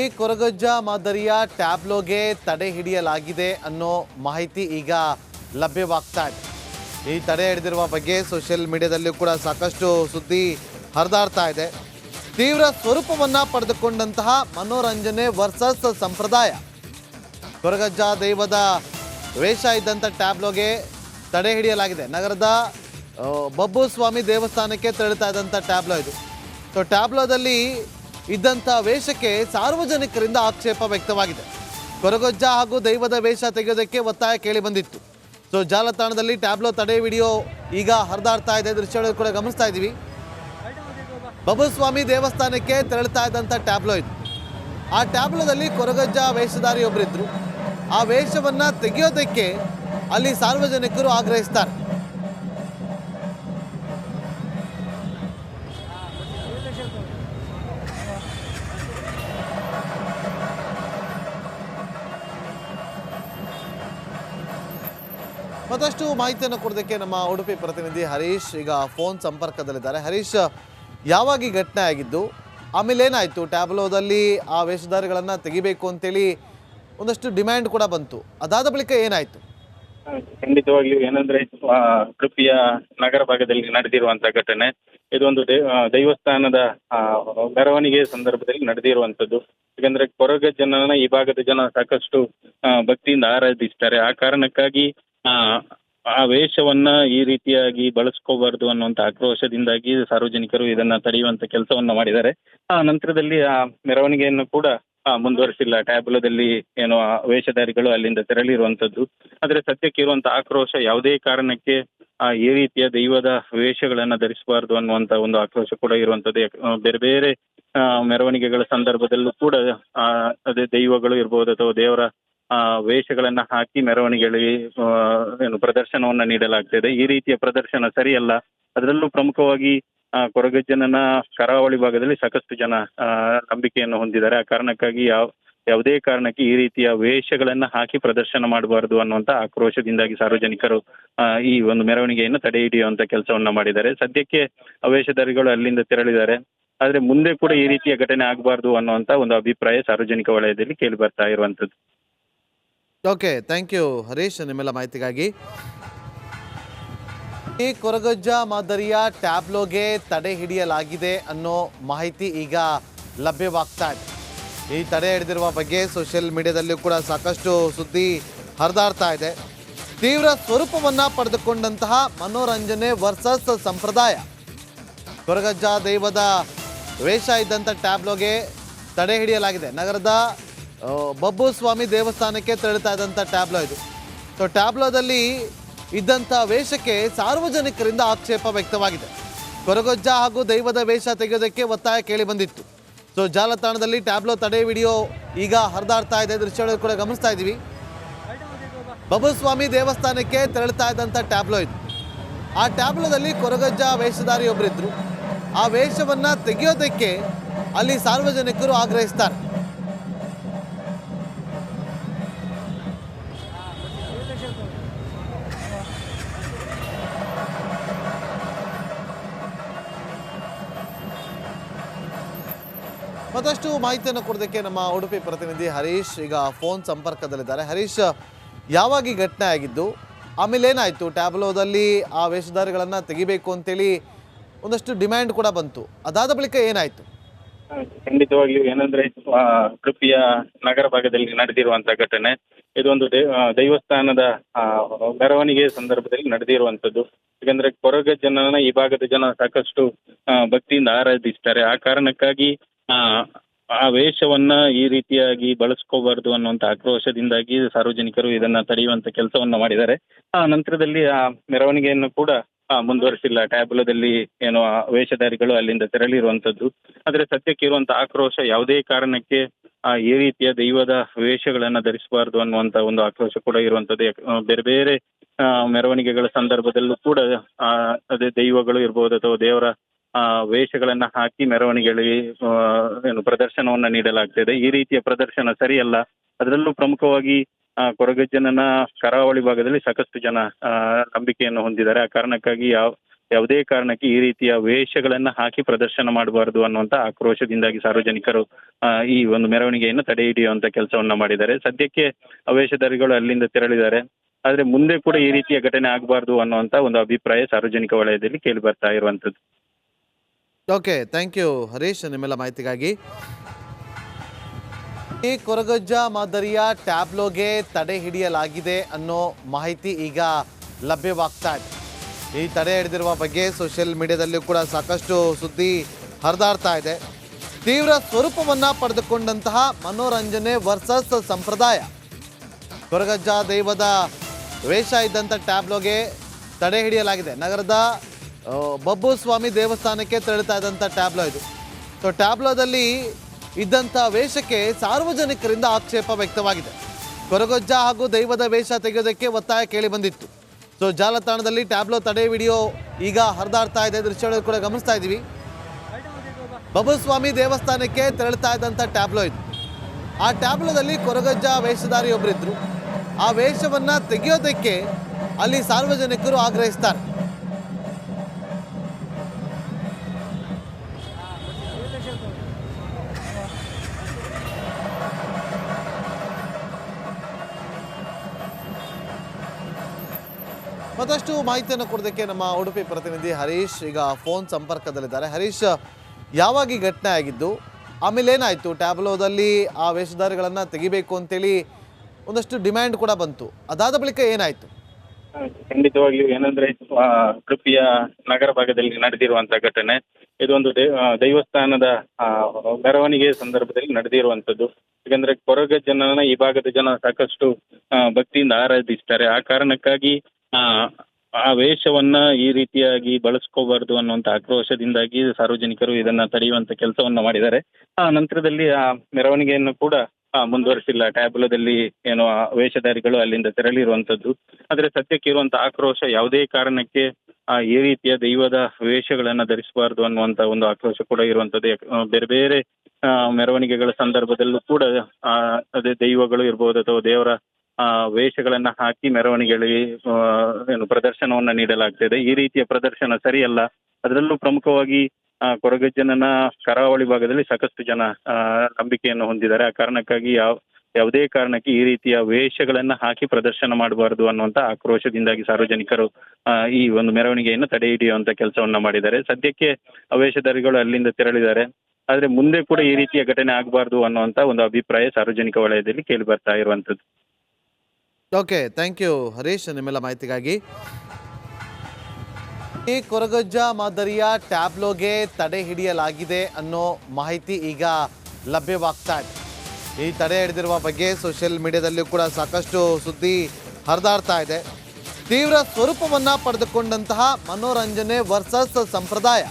ಈ ಕೊರಗಜ್ಜ ಮಾದರಿಯ ಟ್ಯಾಬ್ಲೋಗೆ ತಡೆ ಹಿಡಿಯಲಾಗಿದೆ ಅನ್ನೋ ಮಾಹಿತಿ ಈಗ ಲಭ್ಯವಾಗ್ತಾ ಇದೆ. ಈ ತಡೆ ಹಿಡಿದಿರುವ ಬಗ್ಗೆ ಸೋಷಿಯಲ್ ಮೀಡಿಯಾದಲ್ಲೂ ಕೂಡ ಸಾಕಷ್ಟು ಸುದ್ದಿ ಹರಿದಾಡ್ತಾ ಇದೆ. ತೀವ್ರ ಸ್ವರೂಪವನ್ನು ಪಡೆದುಕೊಂಡಂತಹ ಮನೋರಂಜನೆ ವರ್ಸಸ್ ಸಂಪ್ರದಾಯ. ಕೊರಗಜ್ಜ ದೈವದ ವೇಷ ಇದ್ದಂಥ ಟ್ಯಾಬ್ಲೋಗೆ ತಡೆ ಹಿಡಿಯಲಾಗಿದೆ. ನಗರದ ಬಬ್ಬು ಸ್ವಾಮಿ ದೇವಸ್ಥಾನಕ್ಕೆ ತೆರಳುತ್ತಾ ಇದ್ದಂಥ ಟ್ಯಾಬ್ಲೋ ಇದು. ಸೊ ಟ್ಯಾಬ್ಲೋದಲ್ಲಿ ಇದ್ದಂಥ ವೇಷಕ್ಕೆ ಸಾರ್ವಜನಿಕರಿಂದ ಆಕ್ಷೇಪ ವ್ಯಕ್ತವಾಗಿದೆ. ಕೊರಗೊಜ್ಜ ಹಾಗೂ ದೈವದ ವೇಷ ತೆಗೆಯೋದಕ್ಕೆ ಒತ್ತಾಯ ಕೇಳಿ ಬಂದಿತ್ತು. ಸೊ, ಜಾಲತಾಣದಲ್ಲಿ ಟ್ಯಾಬ್ಲೋ ತಡೆ ವಿಡಿಯೋ ಈಗ ಹರಿದಾಡ್ತಾ ಇದೆ. ದೃಶ್ಯಗಳು ಕೂಡ ಗಮನಿಸ್ತಾ ಇದ್ದೀವಿ. ಬಬುಸ್ವಾಮಿ ದೇವಸ್ಥಾನಕ್ಕೆ ತೆರಳ್ತಾ ಇದ್ದಂಥ ಟ್ಯಾಬ್ಲೋ ಇದು. ಆ ಟ್ಯಾಬ್ಲೋದಲ್ಲಿ ಕೊರಗಜ್ಜ ವೇಷಧಾರಿ ಒಬ್ಬರಿದ್ರು ಆ ವೇಷವನ್ನು ತೆಗೆಯೋದಕ್ಕೆ ಅಲ್ಲಿ ಸಾರ್ವಜನಿಕರು ಆಗ್ರಹಿಸ್ತಾರೆ. ಮತ್ತಷ್ಟು ಮಾಹಿತಿಯನ್ನು ಕೊಡೋದಕ್ಕೆ ನಮ್ಮ ಉಡುಪಿ ಪ್ರತಿನಿಧಿ ಹರೀಶ್ ಈಗ ಫೋನ್ ಸಂಪರ್ಕದಲ್ಲಿದ್ದಾರೆ. ಹರೀಶ್, ಯಾವಾಗ ಈ ಘಟನೆ ಆಗಿದ್ದು? ಆಮೇಲೆ ಏನಾಯಿತು? ಟ್ಯಾಬ್ಲೋದಲ್ಲಿ ಆ ವೇಷಧಾರಿಗಳನ್ನು ತೆಗಿಬೇಕು ಅಂತೇಳಿ ಒಂದಷ್ಟು ಡಿಮ್ಯಾಂಡ್ ಕೂಡ ಬಂತು. ಅದಾದ ಬಳಿಕ ಏನಾಯಿತು? ಖಂಡಿತವಾಗಿಯೂ ಏನಂದ್ರೆ ಉಡುಪಿಯ ನಗರ ಭಾಗದಲ್ಲಿ ನಡೆದಿರುವಂತಹ ಘಟನೆ. ಇದೊಂದು ದೈವಸ್ಥಾನದ ಮೆರವಣಿಗೆ ಸಂದರ್ಭದಲ್ಲಿ ನಡೆದಿರುವಂತದ್ದು ಯಾಕಂದ್ರೆ ಕೊರಗ ಜನನ ಈ ಭಾಗದ ಜನ ಸಾಕಷ್ಟು ಭಕ್ತಿಯಿಂದ ಆರಾಧಿಸ್ತಾರೆ. ಆ ಕಾರಣಕ್ಕಾಗಿ ಆ ವೇಷವನ್ನ ಈ ರೀತಿಯಾಗಿ ಬಳಸ್ಕೋಬಾರ್ದು ಅನ್ನುವಂತ ಆಕ್ರೋಶದಿಂದಾಗಿ ಸಾರ್ವಜನಿಕರು ಇದನ್ನ ತಡೆಯುವಂತ ಕೆಲಸವನ್ನ ಮಾಡಿದ್ದಾರೆ. ಆ ನಂತರದಲ್ಲಿ ಆ ಮೆರವಣಿಗೆಯನ್ನು ಕೂಡ ಮುಂದುವರಿಸಿಲ್ಲ. ಟ್ಯಾಬ್ಲೋದಲ್ಲಿ ಏನು ವೇಷಧಾರಿಗಳು ಅಲ್ಲಿಂದ ತೆರಳಿರುವಂತದ್ದು. ಆದ್ರೆ ಸದ್ಯಕ್ಕೆ ಇರುವಂತ ಆಕ್ರೋಶ ಯಾವುದೇ ಕಾರಣಕ್ಕೆ, ಆ, ಈ ರೀತಿಯ ದೈವದ ವೇಷಗಳನ್ನ ಧರಿಸಬಾರ್ದು ಅನ್ನುವಂತ ಒಂದು ಆಕ್ರೋಶ ಕೂಡ ಇರುವಂತದ್ದು. ಬೇರೆ ಬೇರೆ ಮೆರವಣಿಗೆಗಳ ಸಂದರ್ಭದಲ್ಲೂ ಕೂಡ ಅದೇ ದೈವಗಳು ಇರ್ಬೋದು ಅಥವಾ ದೇವರ ವೇಷಗಳನ್ನ ಹಾಕಿ ಮೆರವಣಿಗೆಗಳಿಗೆ ಏನು ಪ್ರದರ್ಶನವನ್ನ ನೀಡಲಾಗ್ತಿದೆ. ಈ ರೀತಿಯ ಪ್ರದರ್ಶನ ಸರಿಯಲ್ಲ. ಅದರಲ್ಲೂ ಪ್ರಮುಖವಾಗಿ ಕೊರಗಜ್ಜನನ ಕರಾವಳಿ ಭಾಗದಲ್ಲಿ ಸಾಕಷ್ಟು ಜನ ನಂಬಿಕೆಯನ್ನು ಹೊಂದಿದ್ದಾರೆ. ಆ ಕಾರಣಕ್ಕಾಗಿ ಯಾವ, ಯಾವುದೇ ಕಾರಣಕ್ಕೆ ಈ ರೀತಿಯ ವೇಷಗಳನ್ನ ಹಾಕಿ ಪ್ರದರ್ಶನ ಮಾಡಬಾರದು ಅನ್ನುವಂತ ಆಕ್ರೋಶದಿಂದಾಗಿ ಸಾರ್ವಜನಿಕರು ಈ ಒಂದು ಮೆರವಣಿಗೆಯನ್ನು ತಡೆ ಹಿಡಿಯುವಂತ ಕೆಲಸವನ್ನ ಮಾಡಿದ್ದಾರೆ. ಸದ್ಯಕ್ಕೆ ವೇಷಧಾರಿಗಳು ಅಲ್ಲಿಂದ ತೆರಳಿದ್ದಾರೆ. ಆದ್ರೆ ಮುಂದೆ ಕೂಡ ಈ ರೀತಿಯ ಘಟನೆ ಆಗಬಾರದು ಅನ್ನುವಂತ ಒಂದು ಅಭಿಪ್ರಾಯ ಸಾರ್ವಜನಿಕ ವಲಯದಲ್ಲಿ ಕೇಳಿ ಬರ್ತಾ ಇರುವಂತದ್ದು. ಓಕೆ ಥ್ಯಾಂಕ್ ಯು ಹರೀಶ್ ನಿಮ್ಮೆಲ್ಲ ಮಾಹಿತಿಗಾಗಿ. ಈ ಕೊರಗಜ್ಜ ಮಾದರಿಯ ಟ್ಯಾಬ್ಲೋಗೆ ತಡೆ ಹಿಡಿಯಲಾಗಿದೆ ಅನ್ನೋ ಮಾಹಿತಿ ಈಗ ಲಭ್ಯವಾಗ್ತಾ ಇದೆ. ಈ ತಡೆ ಹಿಡಿದಿರುವ ಬಗ್ಗೆ ಸೋಷಿಯಲ್ ಮೀಡಿಯಾದಲ್ಲೂ ಕೂಡ ಸಾಕಷ್ಟು ಸುದ್ದಿ ಹರಿದಾಡ್ತಾ ಇದೆ. ತೀವ್ರ ಸ್ವರೂಪವನ್ನು ಪಡೆದುಕೊಂಡಂತಹ ಮನೋರಂಜನೆ ವರ್ಸಸ್ ಸಂಪ್ರದಾಯ. ಕೊರಗಜ್ಜ ದೈವದ ವೇಷ ಇದ್ದಂಥ ಟ್ಯಾಬ್ಲೋಗೆ ತಡೆ ಹಿಡಿಯಲಾಗಿದೆ. ನಗರದ ಬಬ್ಬು ಸ್ವಾಮಿ ದೇವಸ್ಥಾನಕ್ಕೆ ತೆರಳುತ್ತಾ ಇದ್ದಂಥ ಟ್ಯಾಬ್ಲೋ ಇದು. ಸೊ ಟ್ಯಾಬ್ಲೋದಲ್ಲಿ ಇದ್ದಂಥ ವೇಷಕ್ಕೆ ಸಾರ್ವಜನಿಕರಿಂದ ಆಕ್ಷೇಪ ವ್ಯಕ್ತವಾಗಿದೆ. ಕೊರಗೊಜ್ಜ ಹಾಗೂ ದೈವದ ವೇಷ ತೆಗೆಯೋದಕ್ಕೆ ಒತ್ತಾಯ ಕೇಳಿ ಬಂದಿತ್ತು. ಸೊ ಜಾಲತಾಣದಲ್ಲಿ ಟ್ಯಾಬ್ಲೋ ತಡೆ ವಿಡಿಯೋ ಈಗ ಹರಿದಾಡ್ತಾ ಇದೆ. ದೃಶ್ಯಗಳು ಕೂಡ ಗಮನಿಸ್ತಾ ಇದ್ದೀವಿ. ಬಬ್ಬು ಸ್ವಾಮಿ ದೇವಸ್ಥಾನಕ್ಕೆ ತೆರಳುತ್ತಾ ಇದ್ದಂಥ ಟ್ಯಾಬ್ಲೋ ಇದು. ಆ ಟ್ಯಾಬ್ಲೋದಲ್ಲಿ ಕೊರಗಜ್ಜ ವೇಷಧಾರಿ ಒಬ್ಬರಿದ್ರು ಆ ವೇಷವನ್ನು ತೆಗೆಯೋದಕ್ಕೆ ಅಲ್ಲಿ ಸಾರ್ವಜನಿಕರು ಆಗ್ರಹಿಸ್ತಾರೆ. ಮತ್ತಷ್ಟು ಮಾಹಿತಿಯನ್ನು ಕೊಡೋದಕ್ಕೆ ನಮ್ಮ ಉಡುಪಿ ಪ್ರತಿನಿಧಿ ಹರೀಶ್ ಈಗ ಫೋನ್ ಸಂಪರ್ಕದಲ್ಲಿದ್ದಾರೆ. ಹರೀಶ್, ಯಾವಾಗ ಈ ಘಟನೆ ಆಗಿದ್ದು? ಆಮೇಲೆ ಏನಾಯಿತು? ಟ್ಯಾಬ್ಲೋದಲ್ಲಿ ಆ ವೇಷಧಾರಿಗಳನ್ನು ತೆಗಿಬೇಕು ಅಂತೇಳಿ ಒಂದಷ್ಟು ಡಿಮ್ಯಾಂಡ್ ಕೂಡ ಬಂತು. ಅದಾದ ಬಳಿಕ ಏನಾಯಿತು? ಖಂಡಿತವಾಗಿಯೂ ಏನಂದ್ರೆ ಉಡುಪಿಯ ನಗರ ಭಾಗದಲ್ಲಿ ನಡೆದಿರುವಂತಹ ಘಟನೆ, ಇದೊಂದು ದೈವಸ್ಥಾನದ ಮೆರವಣಿಗೆ ಸಂದರ್ಭದಲ್ಲಿ ನಡೆದಿರುವಂತದ್ದು ಯಾಕಂದ್ರೆ ಕೊರಗ ಜನನ, ಈ ಭಾಗದ ಜನ ಸಾಕಷ್ಟು ಭಕ್ತಿಯಿಂದ ಆರಾಧಿಸ್ತಾರೆ. ಆ ಕಾರಣಕ್ಕಾಗಿ ಆ ವೇಷವನ್ನ ಈ ರೀತಿಯಾಗಿ ಬಳಸ್ಕೋಬಾರ್ದು ಅನ್ನುವಂತ ಆಕ್ರೋಶದಿಂದಾಗಿ ಸಾರ್ವಜನಿಕರು ಇದನ್ನ ತಡೆಯುವಂತ ಕೆಲಸವನ್ನ ಮಾಡಿದ್ದಾರೆ. ಆ ನಂತರದಲ್ಲಿ ಆ ಮೆರವಣಿಗೆಯನ್ನು ಕೂಡ ಮುಂದುವರಿಸಿಲ್ಲ. ಟ್ಯಾಬ್ಲೋದಲ್ಲಿ ಏನು ವೇಷಧಾರಿಗಳು ಅಲ್ಲಿಂದ ತೆರಳಿರುವಂತದ್ದು. ಆದ್ರೆ ಸದ್ಯಕ್ಕೆ ಇರುವಂತ ಆಕ್ರೋಶ ಯಾವುದೇ ಕಾರಣಕ್ಕೆ, ಆ, ಈ ರೀತಿಯ ದೈವದ ವೇಷಗಳನ್ನ ಧರಿಸಬಾರ್ದು ಅನ್ನುವಂತ ಒಂದು ಆಕ್ರೋಶ ಕೂಡ ಇರುವಂತದ್ದು. ಬೇರೆ ಬೇರೆ ಮೆರವಣಿಗೆಗಳ ಸಂದರ್ಭದಲ್ಲೂ ಕೂಡ ಅದೇ ದೈವಗಳು ಇರ್ಬೋದು ಅಥವಾ ದೇವರ ವೇಷಗಳನ್ನ ಹಾಕಿ ಮೆರವಣಿಗೆಗಳಿಗೆ ಏನು ಪ್ರದರ್ಶನವನ್ನ ನೀಡಲಾಗ್ತದೆ. ಈ ರೀತಿಯ ಪ್ರದರ್ಶನ ಸರಿಯಲ್ಲ. ಅದರಲ್ಲೂ ಪ್ರಮುಖವಾಗಿ ಕೊರಗಜ್ಜನನ ಕರಾವಳಿ ಭಾಗದಲ್ಲಿ ಸಾಕಷ್ಟು ಜನ ನಂಬಿಕೆಯನ್ನು ಹೊಂದಿದ್ದಾರೆ. ಆ ಕಾರಣಕ್ಕಾಗಿ ಯಾವ, ಯಾವುದೇ ಕಾರಣಕ್ಕೆ ಈ ರೀತಿಯ ವೇಷಗಳನ್ನು ಹಾಕಿ ಪ್ರದರ್ಶನ ಮಾಡಬಾರದು ಅನ್ನುವಂಥ ಆಕ್ರೋಶದಿಂದಾಗಿ ಸಾರ್ವಜನಿಕರು ಈ ಒಂದು ಮೆರವಣಿಗೆಯನ್ನು ತಡೆ ಹಿಡಿಯುವಂತ ಕೆಲಸವನ್ನ ಮಾಡಿದ್ದಾರೆ. ಸದ್ಯಕ್ಕೆ ವೇಷಧಾರಿಗಳು ಅಲ್ಲಿಂದ ತೆರಳಿದ್ದಾರೆ. ಆದರೆ ಮುಂದೆ ಕೂಡ ಈ ರೀತಿಯ ಘಟನೆ ಆಗಬಾರ್ದು ಅನ್ನುವಂಥ ಒಂದು ಅಭಿಪ್ರಾಯ ಸಾರ್ವಜನಿಕ ವಲಯದಲ್ಲಿ ಕೇಳಿ ಬರ್ತಾ ಇರುವಂತದ್ದು. ಓಕೆ ಥ್ಯಾಂಕ್ ಯು ಹರೀಶ್ ನಿಮ್ಮೆಲ್ಲ ಮಾಹಿತಿಗಾಗಿ. ಈ ಕೊರಗಜ್ಜ ಮಾದರಿಯ ಟ್ಯಾಬ್ಲೋಗೆ ತಡೆ ಹಿಡಿಯಲಾಗಿದೆ ಅನ್ನೋ ಮಾಹಿತಿ ಈಗ ಲಭ್ಯವಾಗ್ತಾ ಇದೆ. ಈ ತಡೆ ಹಿಡಿದಿರುವ ಬಗ್ಗೆ ಸೋಷಿಯಲ್ ಮೀಡಿಯಾದಲ್ಲೂ ಕೂಡ ಸಾಕಷ್ಟು ಸುದ್ದಿ ಹರಿದಾಡ್ತಾ ಇದೆ. ತೀವ್ರ ಸ್ವರೂಪವನ್ನು ಪಡೆದುಕೊಂಡಂತಹ ಮನೋರಂಜನೆ ವರ್ಸಸ್ ಸಂಪ್ರದಾಯ. ಕೊರಗಜ್ಜ ದೈವದ ವೇಷ ಇದ್ದಂಥ ಟ್ಯಾಬ್ಲೋಗೆ ತಡೆ ಹಿಡಿಯಲಾಗಿದೆ. ನಗರದ ಬಬ್ಬು ಸ್ವಾಮಿ ದೇವಸ್ಥಾನಕ್ಕೆ ತೆರಳುತ್ತಾ ಇದ್ದಂಥ ಟ್ಯಾಬ್ಲೋ ಇದು. ಸೊ ಟ್ಯಾಬ್ಲೋದಲ್ಲಿ ಇದ್ದಂಥ ವೇಷಕ್ಕೆ ಸಾರ್ವಜನಿಕರಿಂದ ಆಕ್ಷೇಪ ವ್ಯಕ್ತವಾಗಿದೆ. ಕೊರಗೊಜ್ಜ ಹಾಗೂ ದೈವದ ವೇಷ ತೆಗೆಯೋದಕ್ಕೆ ಒತ್ತಾಯ ಕೇಳಿ ಬಂದಿತ್ತು. ಸೊ ಜಾಲತಾಣದಲ್ಲಿ ಟ್ಯಾಬ್ಲೋ ತಡೆ ವಿಡಿಯೋ ಈಗ ಹರಿದಾಡ್ತಾ ಇದೆ. ದೃಶ್ಯಗಳು ಕೂಡ ಗಮನಿಸ್ತಾ ಇದ್ದೀವಿ. ಬಬ್ಬು ಸ್ವಾಮಿ ದೇವಸ್ಥಾನಕ್ಕೆ ತೆರಳುತ್ತಾ ಇದ್ದಂಥ ಟ್ಯಾಬ್ಲೋ ಇದು. ಆ ಟ್ಯಾಬ್ಲೋದಲ್ಲಿ ಕೊರಗಜ್ಜ ವೇಷಧಾರಿ ಒಬ್ಬರಿದ್ರು ಆ ವೇಷವನ್ನು ತೆಗೆಯೋದಕ್ಕೆ ಅಲ್ಲಿ ಸಾರ್ವಜನಿಕರು ಆಗ್ರಹಿಸ್ತಾರೆ. ಮತ್ತಷ್ಟು ಮಾಹಿತಿಯನ್ನು ಕೊಡೋದಕ್ಕೆ ನಮ್ಮ ಉಡುಪಿ ಪ್ರತಿನಿಧಿ ಹರೀಶ್ ಈಗ ಫೋನ್ ಸಂಪರ್ಕದಲ್ಲಿದ್ದಾರೆ. ಹರೀಶ್, ಯಾವಾಗ ಈ ಘಟನೆ ಆಗಿದ್ದು? ಆಮೇಲೆ ಏನಾಯಿತು? ಟ್ಯಾಬ್ಲೋದಲ್ಲಿ ಆ ವೇಷಧಾರಿಗಳನ್ನು ತೆಗಿಬೇಕು ಅಂತೇಳಿ ಒಂದಷ್ಟು ಡಿಮ್ಯಾಂಡ್ ಕೂಡ ಬಂತು. ಅದಾದ ಬಳಿಕ ಏನಾಯಿತು? ಖಂಡಿತವಾಗಿಯೂ ಏನಂದ್ರೆ ಉಡುಪಿಯ ನಗರ ಭಾಗದಲ್ಲಿ ನಡೆದಿರುವಂತಹ ಘಟನೆ. ಇದೊಂದು ದೈವಸ್ಥಾನದ ಮೆರವಣಿಗೆ ಸಂದರ್ಭದಲ್ಲಿ ನಡೆದಿರುವಂತದ್ದು. ಯಾಕಂದ್ರೆ ಕೊರಗ ಜನನ ಈ ಭಾಗದ ಜನ ಸಾಕಷ್ಟು ಭಕ್ತಿಯಿಂದ ಆರಾಧಿಸ್ತಾರೆ. ಆ ಕಾರಣಕ್ಕಾಗಿ, ಆ ಆ ವೇಷವನ್ನ ಈ ರೀತಿಯಾಗಿ ಬಳಸ್ಕೋಬಾರ್ದು ಅನ್ನುವಂತ ಆಕ್ರೋಶದಿಂದಾಗಿ ಸಾರ್ವಜನಿಕರು ಇದನ್ನ ತಡೆಯುವಂತ ಕೆಲಸವನ್ನ ಮಾಡಿದ್ದಾರೆ. ಆ ನಂತರದಲ್ಲಿ ಆ ಮೆರವಣಿಗೆಯನ್ನು ಕೂಡ ಮುಂದುವರಿಸಿಲ್ಲ. ಟ್ಯಾಬ್ಲೋದಲ್ಲಿ ಏನು ವೇಷಧಾರಿಗಳು ಅಲ್ಲಿಂದ ತೆರಳಿರುವಂತದ್ದು. ಆದ್ರೆ ಸದ್ಯಕ್ಕೆ ಇರುವಂಥ ಆಕ್ರೋಶ ಯಾವುದೇ ಕಾರಣಕ್ಕೆ ಈ ರೀತಿಯ ದೈವದ ವೇಷಗಳನ್ನ ಧರಿಸಬಾರದು ಅನ್ನುವಂತ ಒಂದು ಆಕ್ರೋಶ ಕೂಡ ಇರುವಂತದ್ದು. ಬೇರೆ ಬೇರೆ ಮೆರವಣಿಗೆಗಳ ಸಂದರ್ಭದಲ್ಲೂ ಕೂಡ ಅದೇ ದೈವಗಳು ಇರ್ಬೋದು ಅಥವಾ ದೇವರ ವೇಷಗಳನ್ನು ಹಾಕಿ ಮೆರವಣಿಗೆಗಳಿಗೆ ಆ, ಏನು ಪ್ರದರ್ಶನವನ್ನ ನೀಡಲಾಗ್ತದೆ. ಈ ರೀತಿಯ ಪ್ರದರ್ಶನ ಸರಿಯಲ್ಲ. ಅದರಲ್ಲೂ ಪ್ರಮುಖವಾಗಿ ಕೊರಗಜ್ಜನನ ಕರಾವಳಿ ಭಾಗದಲ್ಲಿ ಸಾಕಷ್ಟು ಜನ ನಂಬಿಕೆಯನ್ನು ಹೊಂದಿದ್ದಾರೆ. ಆ ಕಾರಣಕ್ಕಾಗಿ ಯಾವ, ಯಾವುದೇ ಕಾರಣಕ್ಕೆ ಈ ರೀತಿಯ ವೇಷಗಳನ್ನ ಹಾಕಿ ಪ್ರದರ್ಶನ ಮಾಡಬಾರದು ಅನ್ನುವಂತ ಆಕ್ರೋಶದಿಂದಾಗಿ ಸಾರ್ವಜನಿಕರು ಈ ಒಂದು ಮೆರವಣಿಗೆಯನ್ನು ತಡೆ ಹಿಡಿಯುವಂತ ಕೆಲಸವನ್ನ ಮಾಡಿದ್ದಾರೆ. ಸದ್ಯಕ್ಕೆ ವೇಷಧಾರಿಗಳು ಅಲ್ಲಿಂದ ತೆರಳಿದ್ದಾರೆ. ಆದ್ರೆ ಮುಂದೆ ಕೂಡ ಈ ರೀತಿಯ ಘಟನೆ ಆಗಬಾರದು ಅನ್ನುವಂತ ಒಂದು ಅಭಿಪ್ರಾಯ ಸಾರ್ವಜನಿಕ ವಲಯದಲ್ಲಿ ಕೇಳಿ ಬರ್ತಾ ಇರುವಂತದ್ದು. ಓಕೆ ಥ್ಯಾಂಕ್ ಯು ಹರೀಶ್, ನಿಮ್ಮೆಲ್ಲ ಮಾಹಿತಿಗಾಗಿ. ಈ ಕೊರಗಜ್ಜ ಮಾದರಿಯ ಟ್ಯಾಬ್ಲೋಗೆ ತಡೆ ಹಿಡಿಯಲಾಗಿದೆ ಅನ್ನೋ ಮಾಹಿತಿ ಈಗ ಲಭ್ಯವಾಗ್ತಾ ಇದೆ. ಈ ತಡೆ ಹಿಡಿದಿರುವ ಬಗ್ಗೆ ಸೋಷಿಯಲ್ ಮೀಡಿಯಾದಲ್ಲೂ ಕೂಡ ಸಾಕಷ್ಟು ಸುದ್ದಿ ಹರಿದಾಡ್ತಾ ಇದೆ. ತೀವ್ರ ಸ್ವರೂಪವನ್ನು ಪಡೆದುಕೊಂಡಂತಹ ಮನೋರಂಜನೆ ವರ್ಸಸ್ ಸಂಪ್ರದಾಯ.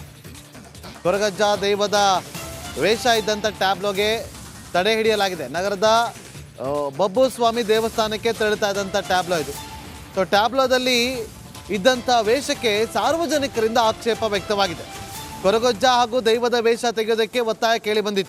ಕೊರಗಜ್ಜ ದೈವದ ವೇಷ ಇದ್ದಂಥ ಟ್ಯಾಬ್ಲೋಗೆ ತಡೆ ಹಿಡಿಯಲಾಗಿದೆ. ನಗರದ ಬಬ್ಬು ಸ್ವಾಮಿ ದೇವಸ್ಥಾನಕ್ಕೆ ತೆರಳುತ್ತಾ ಇದ್ದಂಥ ಟ್ಯಾಬ್ಲೋ ಇದು. ಸೊ ಟ್ಯಾಬ್ಲೋದಲ್ಲಿ ಇದ್ದಂಥ ವೇಷಕ್ಕೆ ಸಾರ್ವಜನಿಕರಿಂದ ಆಕ್ಷೇಪ ವ್ಯಕ್ತವಾಗಿದೆ. ಕೊರಗೊಜ್ಜ ಹಾಗೂ ದೈವದ ವೇಷ ತೆಗೆಯೋದಕ್ಕೆ ಒತ್ತಾಯ ಕೇಳಿ ಬಂದಿತ್ತು.